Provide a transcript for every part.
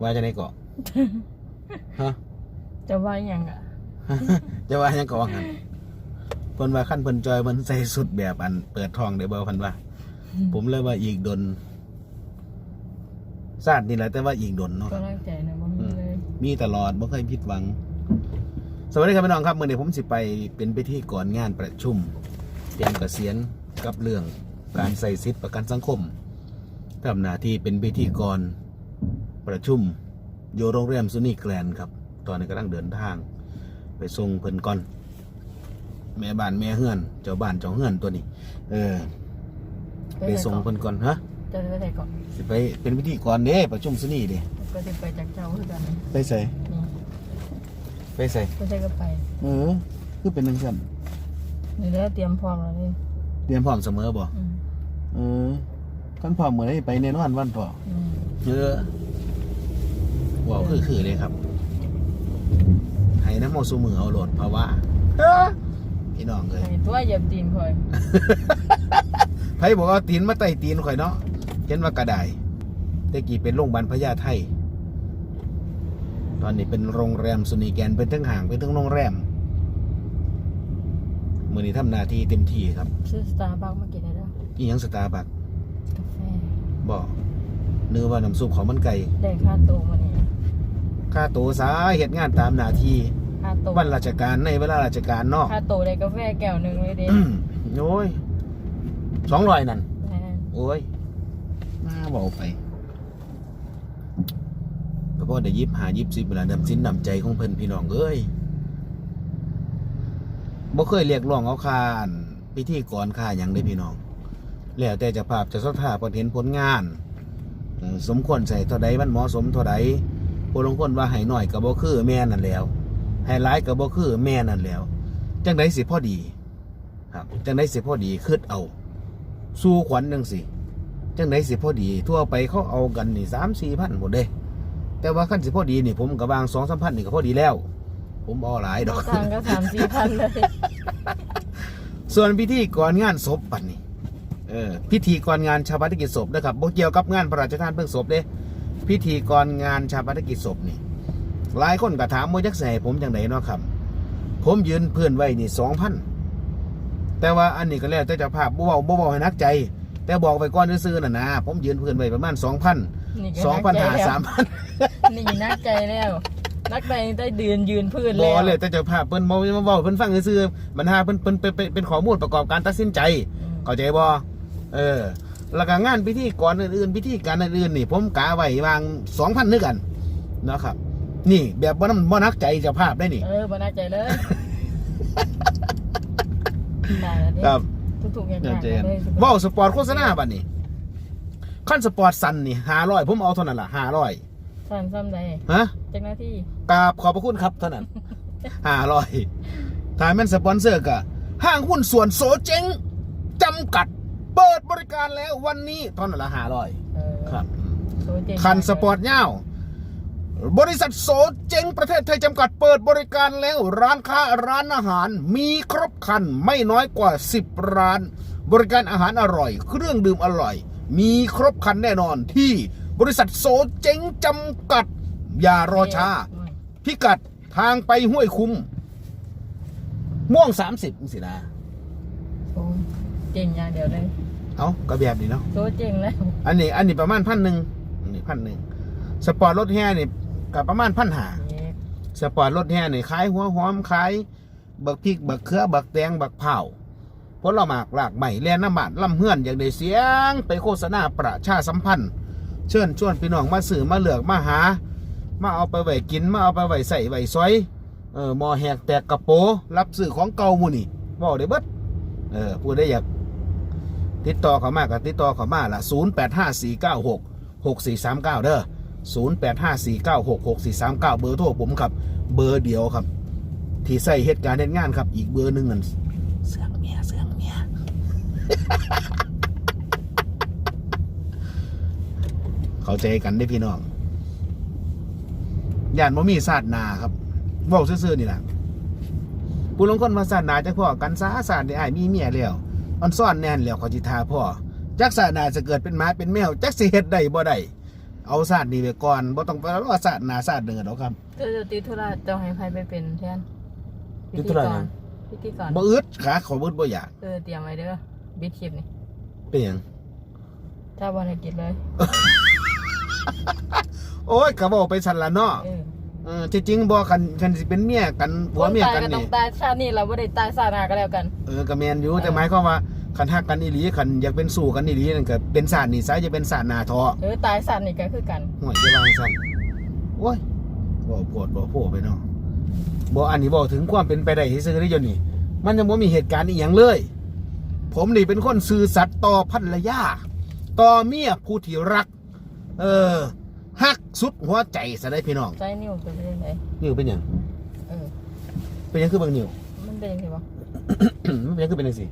ว่าจะได้เกาะ ฮะ จะว่าหยังอะจะว่าหยังเกาะหันเพิ่นว่าขั้นเพิ่นจอยมันใส่สุดแบบอันเปิดทองได้บ่เพิ่นว่า ผมเลยว่าอีกดนซาดนี่แหละแต่ว่าอีกดนเนาะก็ร่างใจนะบ่มีเลยมีตลอดบ่เคยผิดหวัง สวัสดีครับพี่น้องครับมื้อนี้ผมสิไปเป็นพิธีก่อนงานประชุมเตรียมเกษียณกับเรื่องการใส่สิทธิประกันสังคมทำหน้าที่เป็นพิธีกร ประชุมอยู่โรงแรมซุนี่แกลนด์ครับ ตอนนี้กำลังเดินทาง ไปส่งเพิ่นก่อน แม่บ้านแม่เฮือน เจ้าบ้านเจ้าเฮือนตัวนี้ เออ ไปส่งเพิ่นก่อนฮะจะไปไหนก่อนสิไปเป็นพิธีกรเด้ประชุมซุนี่เด้ก็จะไปจากเจ้าคือกันไปใส่นี่ไปใส่ก็จะก็ไปเออ คือเป็นจังซั่นนี่แล้วเตรียมพร้อมแล้วนี่เตรียมพร้อมเสมอบ่อืมเออคันพร้อมมื้อนี้ไปแน่นอนวันพออืม เออ ว้าวคือคือเลยครับให้น้ำโมสูมือเอาโหลดภาวะเอ้อพี่น้องเลยไอ้ตัวเหยียบตีนคอยไผบอกว่าตีนมาไต่ตีนข่อยเนาะเห็นว่ากระไดแต่กี้เป็นโรงพยาบาลพญาไทตอนนี้เป็นโรงแรมสุนีแกนเป็นทั้งห่างเป็นทั้งโรงแรมมือนี้ทำหน้าที่เต็มที่ครับ ซื้อสตาร์บัคมากินได้แล้วอีหยังสตาร์บัคกาแฟบอกเนื้อว่าน้ำซุปของมันไก่ได้ค่าตัวมานี่ ค่าตัวสาเหตุงานตามหน้าที่ค่าตัววันราชการในเวลาราชการเนาะค่าตัวได้กาแฟแก้วหนึงเลยเด้อืมโอ้ยสองร้อยนั่นแม่นโอ้ย มาเบาไปก็พอได้ยิบหายิบสิบเวลาดำสินนำใจของเพิ่นพี่น้องเอ้ยบ่เคยเรียกร้องเอาค่าอั่นพิธีกรค่าหยังเลยพี่น้อง แล้วแต่เจะภาพจะสดท่าพอเห็นผลงานเอ่อสมควรใส่เท่าใดมันเหมาะสมเท่าใด ผู้ลางคนว่าให้หน่อยก็บ่คือแม่นั่นแหล้วให้หลายก็บ่คือแม่นั่นแหล้ว จังไดสิพอดี ครับจังไดสิพอดีคืดเอา สู้ขวัญจังสิจังไดสิพอดี ทั่วไปเขาเอากันนี่สามสี่พันหมดเด้ แต่ว่าขั้นสิพอดีนี่ผมกับวางสองสามพันนี่ก็พอดีแล้ว ผมเอาหลายดอกต่างก็สามสี่พันเลยส่วนพิธีก่อนงานศพปันนี่เออพิธีก่อนงานชาปนกิจศพนะครับบ่เกี่ยวกับงานพระราชทานเพลิงศพเด้ พิธีก่อนงานชาปนกิจศพนี่หลายคนก็ถามว่าจักใส่ผมจังไดเนาะครับ ผมยืนเพื่อนไว้นี่สองพันแต่ว่าอันนี้ก็แล้วแต่เจ้าภาพบ่เว้าบ่เว้าให้นักใจ แต่บอกไปก่อนซื่อๆน่ะนะผมยืนเพื่อนไว้ประมาณสองพันนี่ก็สองพันกใจหาแล้วสามพันนี่นักใจแล้วนักใจได้เดืนยืนพื้นบแล้อวเลยแต่เจ้าภาพเพิ่นบ่มาเว้าเพิ่นฟังซื่อๆมันหาเพิ่นเพิ่นเป็นเป็นเป็นข้อมูลประกอบการตัดสินใจอืมเข้าใจบ่เออ แล้วก็งานพิธีก่อนอื่นๆพิธีการอื่นๆนี่ ผมกาไว้วาง2,000นึกกันนะครับ นี่ แบบบ่นำบ่นักใจเจ้าภาพได้นี่เออบ่น่าใจเลยได้แล้วเด้ครับทุกๆอย่างชัดเจนเลยเว้าสปอร์ตโฆษณาบัดนี้คันสปอร์ตสันนี่500ผมเอาเท่านั้นล่ะ500สั่นซ้ำใดฮะจากหน้าที่กราบขอบพระคุณครับเท่านั้นห้าร้อยถ้าแม่นสปอนเซอร์ก็ห้างหุ้นส่วนโสเจ๊งจำกัด เปิดบริการแล้ววันนี้เท่านั้นละห้าร้อยเออครับโซเจ๋งคันสปอร์ตเง่าบริษัทโสเจ๊งประเทศไทยจำกัดเปิดบริการแล้วร้านค้าร้านอาหาร มีครบครันไม่น้อยกว่า 10 ร้าน บริการอาหารอร่อย เครื่องดื่มอร่อย มีครบครันแน่นอนที่บริษัทโสเจ๊งจำกัด อย่ารอช้า พิกัดทางไปห้วยคุ้ม ม่วงสามสิบสินะโอ้ยเจ๋งอย่างเดียวเลย เอากระแบบนี้เนาะโซเจ๋งแล้วอันนี้ อันนี้ประมาณพันหนึ่งอันนี้พันหนึ่งสปอร์ตรถแห่นี่กับประมาณพันหาเย้สปอร์ตรถแห่นี่ขายหัวหอมขายบักพริกบักเขือบักแตงบักเผาผลหมากหลากใหม่แลน้ำบาดลำเฮือนอย่างได้เสียง ไปโฆษณาประชาสัมพันธ์ เชิญชวนพี่น้องมาสื่อมาเหลือกมาหา มาเอาไปไว้กินมาเอาไปไว้ใส่ไว้ซอยเออหมอแหกแตกกระโปรับสื่อของเก่าหมูนี่บอกได้เบิดเออผู้ได้อยาก ติดต่อเขามาก็ติดต่อเขามาละ0 8 5 4 9 6 6 4 3 9 เด้อ0 8 5 4 9 6 6 4 3 9 เบอร์โทรผมครับ เบอร์เดียวครับ ที่ใส่เหตุการณ์เหตุงานครับ อีกเบอร์หนึ่งนั่นเสื่องเมียเสื่องเมียเข้าใจกันได้อพี่น้องย่านบ่มีศาสตร์นาครับเว้าซื่อๆนี่แหละผู้ลางคนมาศาสนาจักพ่อกันซาศาสตร์ได้อ้ายมีเมียแล้ว อันซ่อนแน่นแล้วเขาจิทาพ่อจักศาสนาจะเกิดเป็นหมาเป็นแมวจักสิเฮ็ดได้บ่ได้เอาศาสตร์นี้ไปก่อนบ่ต้องไปรอศาสตร์หน้าศาสตร์เดินหรอกครับเจ้าจะติดธุระเจ้าให้ใครไปเป็นแทนติดธุระหยังพิธีกรบ่อึดขาขอบึดบ่อยากเออเตรียมไว้เด้อบิดคลิปนี่เป็นหยังถ้าวันกิจเลย โอ้ยก็บอกไปสั่นละเนาะเออเออที่จริงบ่คันคันสิเป็นเมียกันผัวเมียกันคตาต้อนี่งตายชาตินี้เราไม่ได้ตายชาติหน้าก็แล้วกัน เออก็แม่นอยู่แต่หมายความว่า คันฮักกันอีหลีคันอยากเป็นสู้กันอีหลีนั่นก็เป็นศาสตร์นี่ซะจะเป็นศาสตร์หน้าทอเออตายชาตินี้ก็คือกัน ห่วยจะวางสั่นโอ้ยบ่ปวดบ่โผไปเนาะบ่อันนี้บอกถึงความเป็นไปได้ที่ซื้อได้จนนี่ มันยังบ่มีเหตุการณ์อีหยังเลย ผมนี่เป็นคนซื่อสัตย์ต่อภรรยาต่อเมียผู้ที่รัก เออฮักสุดหัวใจซะได้พี่น้องใจนิ้วเป็นยังไงนิ้วเป็นหยังเออเป็นหยังคือบางนิ้วมันเป็นยังไงวะ มันเป็นหยังคือเป็นจังซี่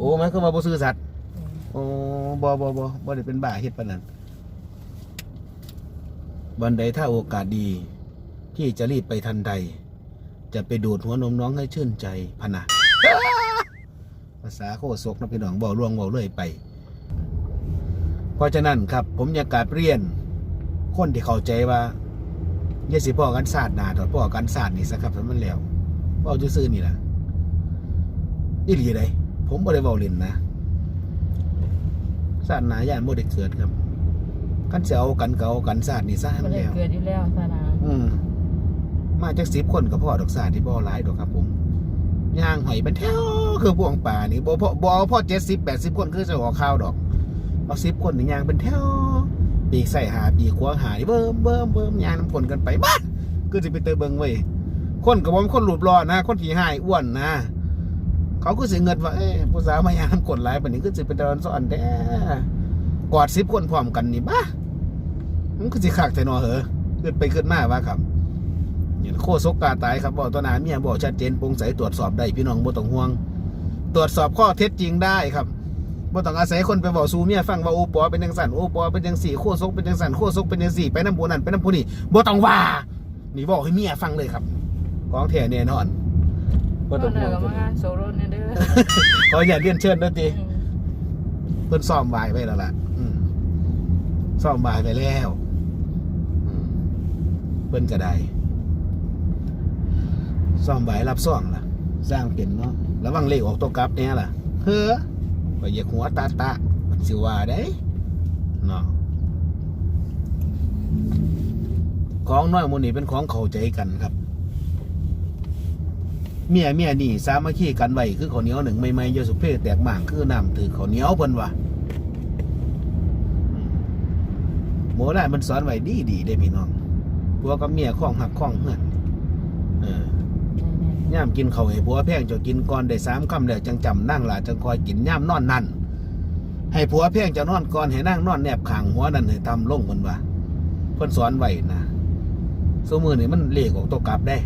โอ้มันคือว่าบ่ซื่อสัตย์อืมโอ้บ่บ่บ่บ่ได้เป็นบ้าเฮ็ดปานนั้นวันใดถ้าโอกาสดี ที่จะรีบไปทันใด จะไปดูดหัวนมน้องให้ชื่นใจพะนะภาษาโคศกนะพี่น้องบอกล่วงบอกเรื่อยไป เพราะฉะนั้นครับ ผมอยากกราบเรียน คนที่เข้าใจว่าอย่าสิพ่อกันศาสตร์หนาถอดพ่อกันศาสตร์นี่สักครับท่านมันแล้วเว่าซื่อๆนี่แหละอีหลีได ผมบ่ได้เว้าเล่นนะศาสตร์หนาย่านบ่ได้เกิดครับกันสิเอากันก็เอากันศาสตร์นี่ซะให้มัมันนได้แล้วเกิดอยู่แล้วชาติหน้าอืมมาจากสิบคนกับพ่อดอกสาที่บ่หลายดอกครับผมย่างหอยเป็นแถวคือพวงป่านี่บ่พ่อบ่เอาพ่อเจ็ดสิบแปดสิบคนคือจะออกข้าวดอกเอาสิบคนนี่ย่างเป็นแถวปีกใส่หาปีกขวางหานี่เบิ่มเบิ่มเบิ่มย่างน้ำคนกันไปบ้าคือสิไปเตอเบิงเว้ยคนกับผมคนหลุดรอดนะ คนที่หายอ้วนนะ เขาก็สิเงินว่าเอ้ผู้สาวมาย่างน้ำคนหลายปานนี้คือสิไปเดินซ่อนแท้กอดสิบคนพร้อมกันนี่บ้ามันคือสิคักแต่นอเหอขึ้นไปขึ้นมาว่าครับเนี่ยโคศกกาตายครับบอกตัวนาเมียบอกชัดเจนโปร่งใสตรวจสอบได้พี่น้องบ่ต้องห่วง ตรวจสอบข้อเท็จจริงได้ครับบ่ต้องอาศัยคนไปบอกสู่เมียฟังว่าโอปอเป็นจังสันโอปอเป็นจังสี่โคศกเป็นจังสันโคศกเป็นจังสี่ไปน้ำผู้นั้นไปน้ำผู้นี้บ่ต้องว่า นี่บอกให้เมียฟังเลยครับ ของแท้แน่นอน บ่ก็ต้องเดิห่วนงกับมางานโซโล่เนี่ยเด้อขออย่าเรียนเชิญเด้อติอืมเพิ่นซ้อมวายไว้แล้วล่ะอืมซ้อมวายไปแล้วอืมเพิ่นก็ได้ซ่อมใบรับซ่องล่ะ สร้างเป็นเนาะระวังเลขออกตัวกลับเนี่ยล่ะเฮ้อไปเหยียกหัวตาตามันสิว่าได้เนาะของน้อยหมูนี่เป็นของเข้าใจกันครับ เมียเมียนี่สามัคคีกันไว้คือข้าวเหนียวหนึ่งไม่ไม่ๆอยาสุเพศแตกหม่างคือน้ำถือข้าวเหนียวเพิ่นว่าอืมโมได้มันสอนไว้ดีดีๆได้พี่น้องผัวกับเมียข้องหักข้องเหือนเออย่ามกินข้าวให้ผัวแพงเจะกินก่อนได้สามคำแล้วจังจำนั่งหลาจังคอยกินย่ามนอนนั่นให้ผัวแพงเจะนอนก่อนให้นั่งนอนแนบข้างหัวนั่นให้ทำลงเพิ่นว่าเพิ่นสอนไว้นะสมือนี่มันเลขออกตัวกลับได้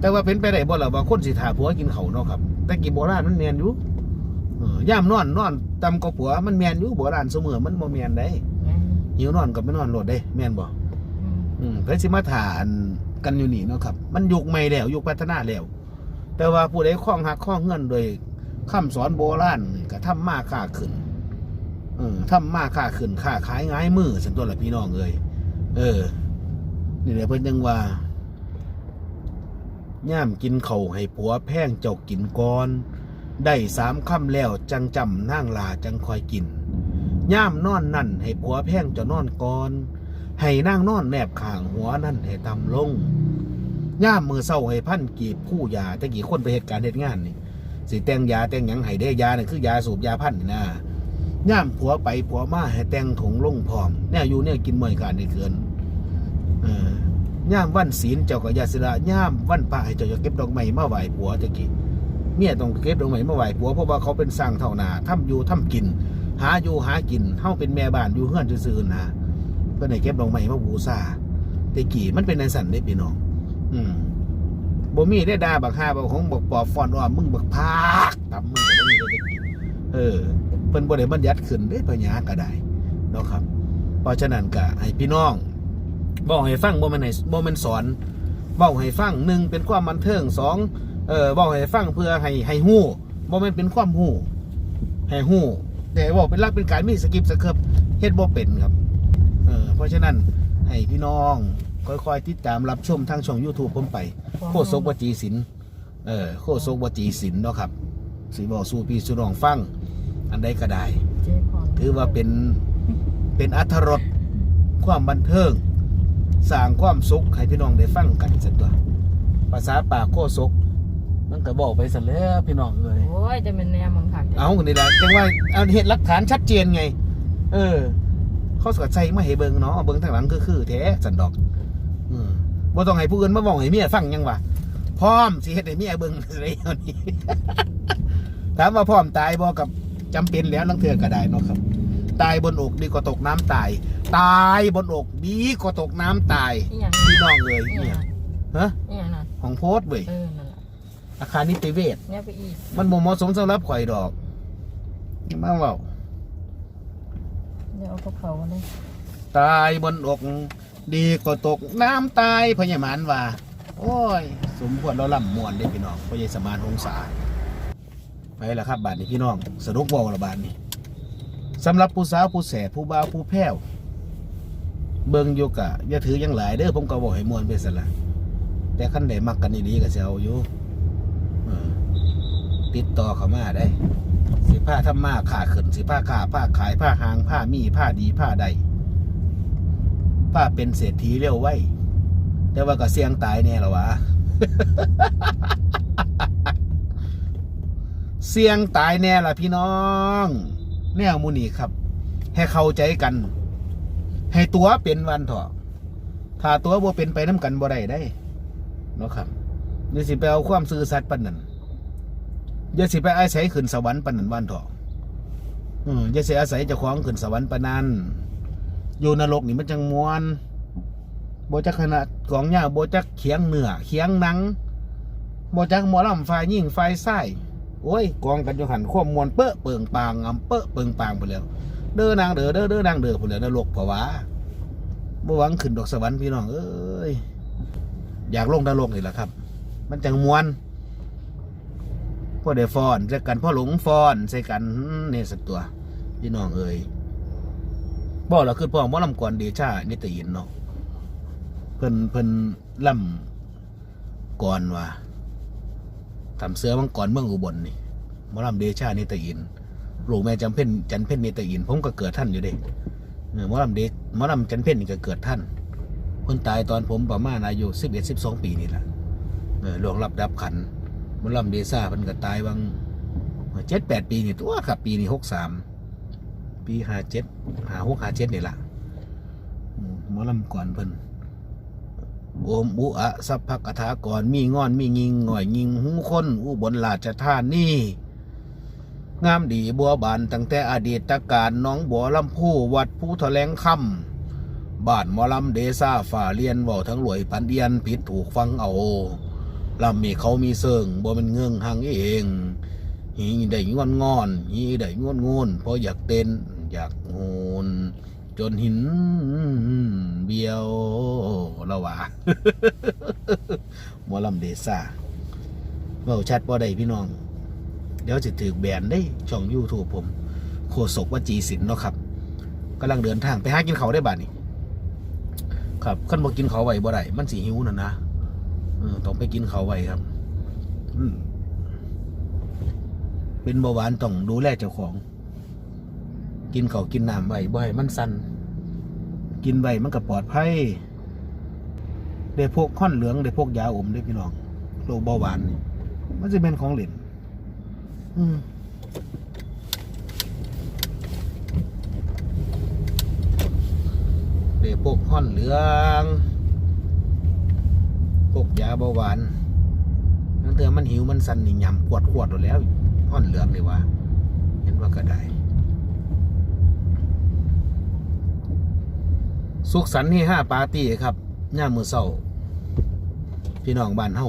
แต่ว่าเป็นไปได้บ่ล่ะว่าคนสิถาผัวกินเขาวเนาะครับ แต่กี่โบราณมันแม่นอยู่เออย่ามนอนนอนตำกับผัวมันแม่นอยู่โบราณเสมอมันบ่แม่นได้อืมหิวนอนก็ไม่นอนโลดได้ แม่นบ่อืมอืมเพิ่นสิมาถาอันกันอยู่นี่เนาะครับ มันยุคใหม่แล้วยุคพัฒนาแล้วแต่ว่าผู้ใดคล้องหักคล้องเงินโดยคำสอนโบราณนี่ก็ทำมาค้าขึ้นเออทำมาค้าขึ้นค้าขายง่ายมือสันตัวละพี่น้องเอ้ยเออนี่แหละเพิ่นยังว่า ย่ามกินเข่าให้ผัวแพ่งเจ้ากินก่อนได้สามค่ำแล้วจังจำนั่งลาจังคอยกินย่ามนอนนั่นให้ผัวแพ่งจ้านอนก่อน ให้นั่งนอนแนบข้างหัวนั่นให้ตำลงย่ามมือเศร้าให้พันกีบคู่ยาแต่กี่คนไปเหตุการณ์เหตุงานนี่สิแต่งยาแต่งหยังให้ได้ยานี่คือยาสูบยาพันนี่นะย่ามผัวไปผัวมาให้แต่งถงลงพร้อมเนี่ยอยู่เนี่ยกินเมื่อยการในเกิน เออ ย่ามวันศีลเจ้าก็ยาสิละย่ามวันพระให้เจ้าจะเก็บดอกไม้มาไหว้ผัวตะกี้เมียต้องเก็บดอกไม้มาไหว้ผัวเพราะว่าเขาเป็นสร้างเท่านาทำอยู่ทำกิน หาอยู่หากินเฮาเป็นแม่บ้านอยู่เฮือนซื่อๆนะเพิ่นให้เก็บดอกไม้มาบูชาต่กี้มันเป็นในสันเด้พี่น้อง อืมบ่มีได้ดาบักฮาบักของบักปอบฟอนว่ามึงบักพากตับมึงก็บ่มีได้กี้เออเพิ่นบ่ได้บัญญัติขึ้นเด้ปัญญาก็ได้เนาะครับ เพราะฉะนั้นก็ให้พี่น้อง บอกให้ฟังบ่แม่นให้บ่แม่นสอนเว้าให้ฟังหนึ่งเป็นความบันเทิงสองเออเว้าให้ฟังเพื่อให้ให้ฮู้บ่แม่นเป็นความฮู้ให้ฮู้แต่เว้าเป็นหลักเป็นการมีสคริปต์สเคิปต์เฮ็ดบ่เป็นครับเออเพราะฉะนั้นให้พี่น้องค่อยๆติดตามรับชมทางช่อง YouTube ผมไปโคตรศกวจีศิลป์เออโคตรศกวจีศิลป์เนาะครับสีบอกสู่พี่สุน้องฟัง อันใดก็ได้เจ๊พรถือว่าเป็นเป็นอัธรสความบันเทิง สร้างความสุขให้พี่น้องได้ฟังกันสักตัวภาษาปากโคศกมันก็บอกไปสันแล้วพี่น้องเลยโอ้ยจะเป็นแนวมังคักเอานี่แหละจังว่าเอาเหตุหลักฐานชัดเจนไง เออ เขาสกัดใจมาให้เบิงเนาะเบิงทางหลังคือคือแท้สันดอก อืมบ่ต้องให้ผู้อื่นมาบอกให้เมียฟังยังวะพร้อมสิเฮ็ดให้เมียเบิ่งอะไรเอานี่ถามว่าพร้อมตายบ่กับจำเป็นแล้วนังเทือก็ได้เนาะครับ ตายบนอกดีกว่าตกน้ำตาย ตายบนอกดีกว่าตกน้ำตายนี่อย่างพี่น้องเลยนี่เนี่ยอย่างฮะนี่อย่างนั้นของโพสต์เว้ยเออนั่นแหละอาคารนิติเวชเนี่ยไปอีกมันบ่เหมาะสมสำหรับข่อยดอกอย่ามาเว้าเดี๋ยวเอาพวกเขาเลยตายบนอกดีกว่าตกน้ำตายพญามารว่า โอ้ย สมควรเราล่ำมวนได้พี่น้องพญสมานองศาไปแล้วครับบาทนี้พี่น้องสนุกเว่าละบาทนี้ สำหรับผู้สาวผู้แสบผู้บ่าวผู้แพ้วเบิงอยู่กะอย่าถืออยังหลายเด้อผมก็บอกให้มวนไปสละแต่ขั้นใดมักกันดีๆก็สิเอาอยู่ติดต่อเขามาได้ สิผ้าทำมาขาขึ้นสิผ้าขาผ้าขายผ้าหางผ้ามีผ้าดีผ้าใดผ้าเป็นเศรษฐีเร็วไว้ แต่ว่าก็เสี่ยงตายแน่ละวะเสี่ยงตายแน่ละพี่น้อง แนวมูนี่ครับ ให้เข้าใจกัน ให้ตัวเป็นวันเถอะถ้าตัวบ่เป็นไปน้ำกันบ่ได้ได้เนาะครับอย่าสิไปเอาความซื่อสัตย์ปนนั้นอย่าสิไปอาศัยขึ้นสวรรค์ปานนั้นวันเถอะอย่าสิอาศัยเจ้าของขึ้นสวรรค์ปานนั้นอยู่นรกนี่มันจังมวนโบจักขนาดกองยาโบจักเขียงเหนือเขียงหนังโบจักหมอลำไฟยิ่งไฟไส้ อ้ยกองกันอยู่หันข้อมมวนเปอะเปิงปางอำเปอะเปิงปางไปแล้ว เด้อนางเด้อเด้อเด้อนางเด้อไปแล้วนรกเพราะว่าบ่หวังขึ้นดอกสวรรค์พี่น้องเอ้ยอยากลงนรกนี่แหละครับ มันจังมวนพ่อได้ฟอนใส่กันพ่อหลงฟอนใส่กันนี่สักตัว พี่น้องเอ้ยบ่เราคือพ่อมอลำก่อนเดชานิตยินเนาะเพิ่นเพิ่นล่ำก่อนว่า ทำเสือมังกรเมืองอุบลนี่มอลำเดชาเนตยินลูกแม่จำเพ่นจันเพ่นนิตยินผมก็เกิดท่านอยู่เด้เออหมอลำเดมอลำจันเพ่นนี่ก็เกิดท่านเพิ่นตายตอนผมประมาณอายุสิบเอ็ดสิบสองปีนี่แหละหลวงรับดับขันมอลำเดชาเพิ่นก็ตายบางเจ็ดแปดปีนี่ตัวครับปีนี้หกสามปีห้าเจ็ดหาหกห้าเจ็ดนี่แหละอืมหมอลำก่อนเพิ่น โอมอุอะสัพพกถาก่อนมีงอนมีงิงหง่อยงิงหูคนอุบลราชธานีงามดีบัวบานตั้งแต่อดีตการน้องบัวลำพูวัดผู้แถลงคำบ้านมอลำเดซ่าฝ่าเลียนว่าทั้งหลวยปันเดียนผิดถูกฟังเอาลำมีเขามีเสิงบ่เป็นเงื่องหางเองหีได้งอนงอนหีได้งอนงอนเพราะอยากเต้นอยากโง จนหินเบียวละวะมอลำเดซ่าเบาชัดบ่ได้พี่น้อง เดี๋ยวจะถือแบนได้ช่อง YouTube ผมโคศกว่าจีสินเนาะครับกำลังเดินทางไปหากินเขาได้บ้านี่ครับขั้นบ่กินเขาไหวบ่ได้มันสีหิวน่ะนะต้องไปกินเขาไหวครับเป็นเบาหวานต้องดูแลเจ้าของ กินเขากินน้ำไว้บ่ให้มันสัน กินไว้มันก็ปลอดภัยได้พวกข้อนเหลืองได้พวกยาอมได้พี่น้องโรคเบาหวานนี่มันจะเป็นของเหลนอืมได้พวกข้อนเหลืองพวกยาเบาหวานนั่นเถื่อมันหิวมันสั่นนี่ยำขวดขวดๆแล้วห่อนเหลืองเลยว่าเห็นว่าก็ได้ สุขสันต์ที่ห้าปาร์ตี้ครับย่ามมือเศร้าพี่น้องบ้านเฮา